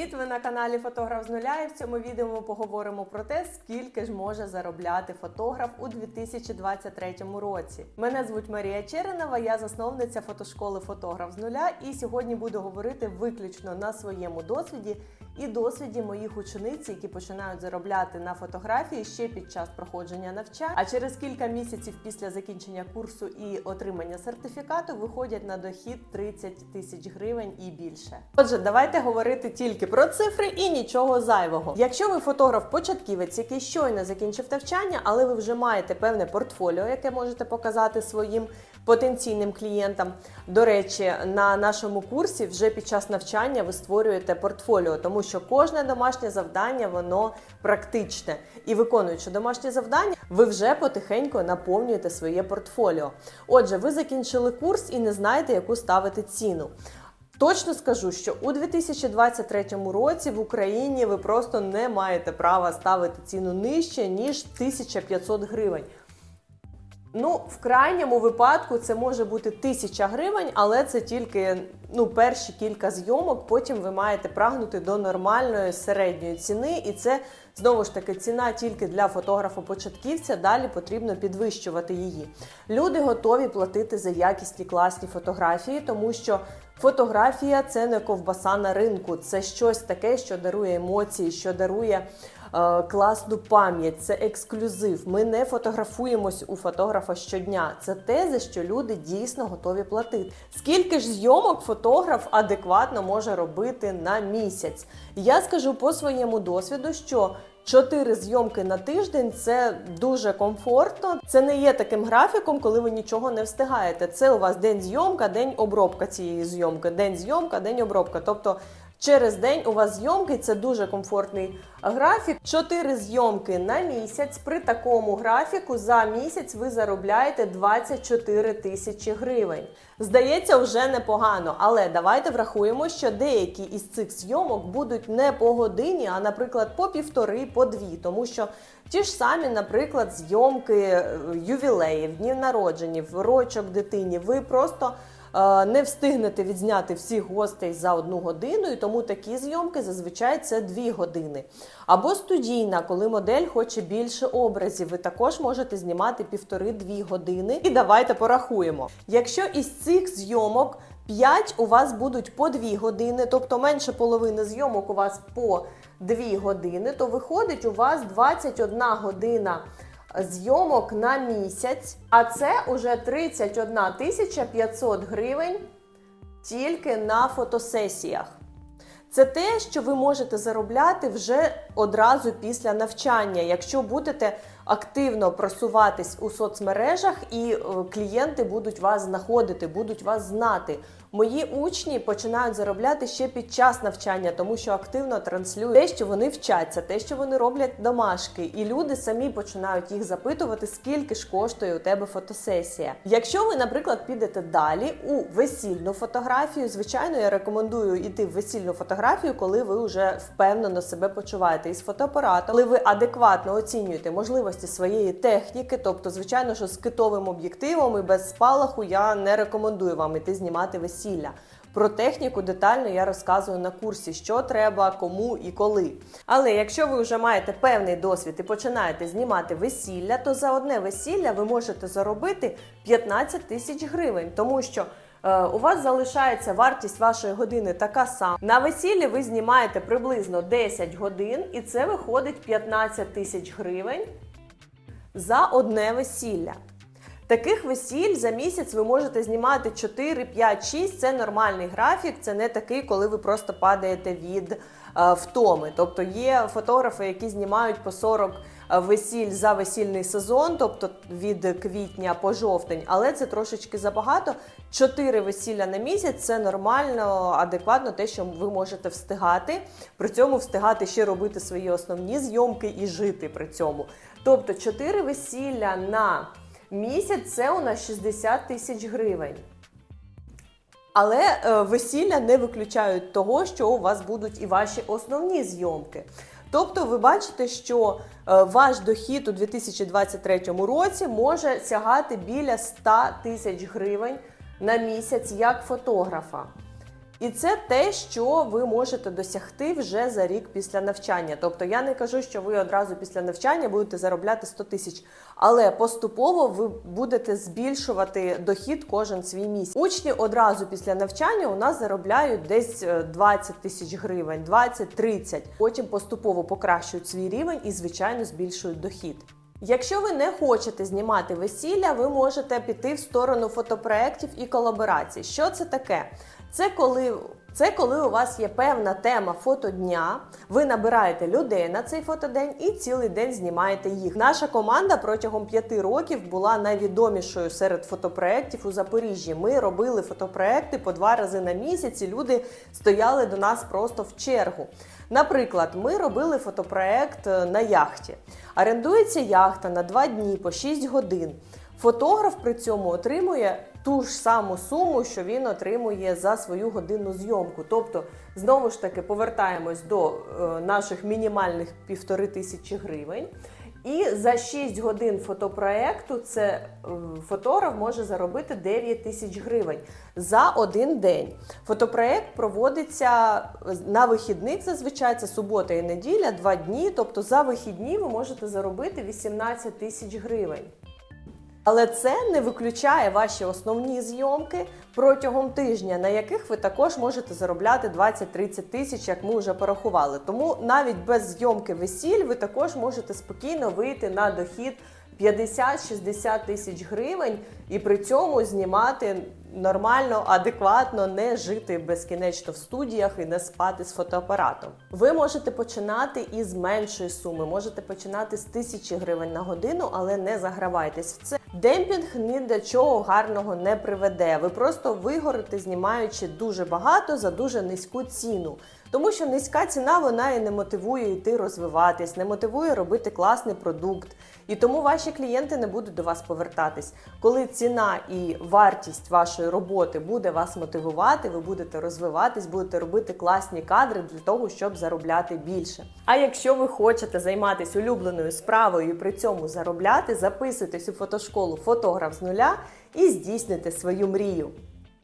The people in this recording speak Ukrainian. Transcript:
Привіт! Ви на каналі Фотограф з нуля. І в цьому відео ми поговоримо про те, скільки ж може заробляти фотограф у 2023 році. Мене звуть Марія Черенова, я засновниця фотошколи Фотограф з нуля. І сьогодні буду говорити виключно на своєму досвіді і досвіді моїх учениць, які починають заробляти на фотографії ще під час проходження навчань. А через кілька місяців після закінчення курсу і отримання сертифікату виходять на дохід 30 тисяч гривень і більше. Отже, давайте говорити тільки про цифри і нічого зайвого. Якщо ви фотограф-початківець, який щойно закінчив навчання, але ви вже маєте певне портфоліо, яке можете показати своїм потенційним клієнтам. До речі, на нашому курсі вже під час навчання ви створюєте портфоліо, тому що кожне домашнє завдання воно практичне. І виконуючи домашнє завдання, ви вже потихеньку наповнюєте своє портфоліо. Отже, ви закінчили курс і не знаєте, яку ставити ціну. Точно скажу, що у 2023 році в Україні ви просто не маєте права ставити ціну нижче ніж 1500 гривень. Ну, в крайньому випадку це може бути 1000 гривень, але це тільки ну, перші кілька зйомок. Потім ви маєте прагнути до нормальної середньої ціни, і це знову ж таки ціна тільки для фотографа-початківця. Далі потрібно підвищувати її. Люди готові платити за якісні класні фотографії, тому що фотографія це не ковбаса на ринку, це щось таке, що дарує емоції, що дарує. Е, Класну пам'ять, це ексклюзив. Ми не фотографуємось у фотографа щодня. Це те, за що люди дійсно готові платити. Скільки ж зйомок фотограф адекватно може робити на місяць? Я скажу по своєму досвіду, що Чотири зйомки на тиждень це дуже комфортно. Це не є таким графіком, коли ви нічого не встигаєте. Це у вас день зйомка, день обробка цієї зйомки, день зйомка, день обробка. Тобто через день у вас зйомки це дуже комфортний графік. Чотири зйомки на місяць. При такому графіку за місяць ви заробляєте 24 тисячі гривень. Здається, вже непогано, але давайте врахуємо, що деякі із цих зйомок будуть не по годині, а, наприклад, по півтори, по дві, тому що ті ж самі, наприклад, зйомки е, ювілеїв, днів народженів, рочок дитині. Ви просто не встигнете відзняти всіх гостей за одну годину, і тому такі зйомки зазвичай це дві години. Або студійна, коли модель хоче більше образів, ви також можете знімати півтори-дві години. І давайте порахуємо. Якщо із цих зйомок 5 у вас будуть по 2 години, тобто менше половини зйомок у вас по 2 години, то виходить у вас 21 година зйомок на місяць, а це уже 31 тисяча 500 гривень тільки на фотосесіях. Це те, що ви можете заробляти вже одразу після навчання, якщо будете активно просуватись у соцмережах, і е, клієнти будуть вас знаходити, будуть вас знати. Мої учні починають заробляти ще під час навчання, тому що активно транслюють те, що вони вчаться, те, що вони роблять домашки, і люди самі починають їх запитувати, скільки ж коштує у тебе фотосесія. Якщо ви, наприклад, підете далі у весільну фотографію, звичайно, я рекомендую йти в весільну фотографію, коли ви вже впевнено себе почуваєте із фотоапаратом, коли ви адекватно оцінюєте можливості своєї техніки, тобто, звичайно, що з китовим об'єктивом і без спалаху я не рекомендую вам іти знімати весілля. Про техніку детально я розказую на курсі, що треба, кому і коли. Але якщо ви вже маєте певний досвід і починаєте знімати весілля, то за одне весілля ви можете заробити 15 тисяч гривень, тому що е, у вас залишається вартість вашої години така сама. На весіллі ви знімаєте приблизно 10 годин, і це виходить 15 тисяч гривень за одне весілля. Таких весіль за місяць ви можете знімати 4, 5, 6. Це нормальний графік. Це не такий, коли ви просто падаєте від е, втоми. Тобто є фотографи, які знімають по 40 весіль за весільний сезон, тобто від квітня по жовтень, але це трошечки забагато. 4 весілля на місяць це нормально, адекватно те, що ви можете встигати. При цьому встигати ще робити свої основні зйомки і жити при цьому. Тобто 4 весілля на місяць це у нас 60 тисяч гривень. Але е, весілля не виключають того, що у вас будуть і ваші основні зйомки. Тобто, ви бачите, що е, ваш дохід у 2023 році може сягати біля 100 тисяч гривень на місяць як фотографа. І це те, що ви можете досягти вже за рік після навчання. Тобто я не кажу, що ви одразу після навчання будете заробляти 100 тисяч, але поступово ви будете збільшувати дохід кожен свій місяць. Учні одразу після навчання у нас заробляють десь е, 20 тисяч гривень, 20-30. Потім поступово покращують свій рівень і, звичайно, збільшують дохід. Якщо ви не хочете знімати весілля, ви можете піти в сторону фотопроєктів і колаборацій. Що це таке? Це коли, це коли у вас є певна тема фотодня, ви набираєте людей на цей фотодень і цілий день знімаєте їх. Наша команда протягом п'яти років була найвідомішою серед фотопроєктів у Запоріжжі. Ми робили фотопроекти по два рази на місяць, і люди стояли до нас просто в чергу. Наприклад, ми робили фотопроект е, на яхті. Орендується яхта на два дні по 6 годин. Фотограф при цьому отримує ту ж саму суму, що він отримує за свою годинну зйомку. Тобто, знову ж таки, повертаємось до е, наших мінімальних півтори тисячі гривень. І за 6 годин фотопроекту це е, фотограф може заробити 9 тисяч гривень за один день. Фотопроект проводиться на вихідних, зазвичай це субота і неділя, два дні. Тобто за вихідні ви можете заробити 18 тисяч гривень. Але це не виключає ваші основні зйомки протягом тижня, на яких ви також можете заробляти 20-30 тисяч, як ми вже порахували. Тому навіть без зйомки весіль ви також можете спокійно вийти на дохід 50-60 тисяч гривень і при цьому знімати нормально, адекватно, не жити безкінечно в студіях і не спати з фотоапаратом. Ви можете починати із меншої суми, можете починати з тисячі гривень на годину, але не загравайтесь в це. Демпінг ні до чого гарного не приведе. Ви просто вигорите, знімаючи дуже багато за дуже низьку ціну. Тому що низька ціна вона і не мотивує йти розвиватись, не мотивує робити класний продукт. І тому ваші клієнти не будуть до вас повертатись. Коли ціна і вартість вашої роботи буде вас мотивувати, ви будете розвиватись, будете робити класні кадри для того, щоб заробляти більше. А якщо ви хочете займатися улюбленою справою і при цьому заробляти, записуйтесь у фотошколу фотограф з нуля і здійсните свою мрію.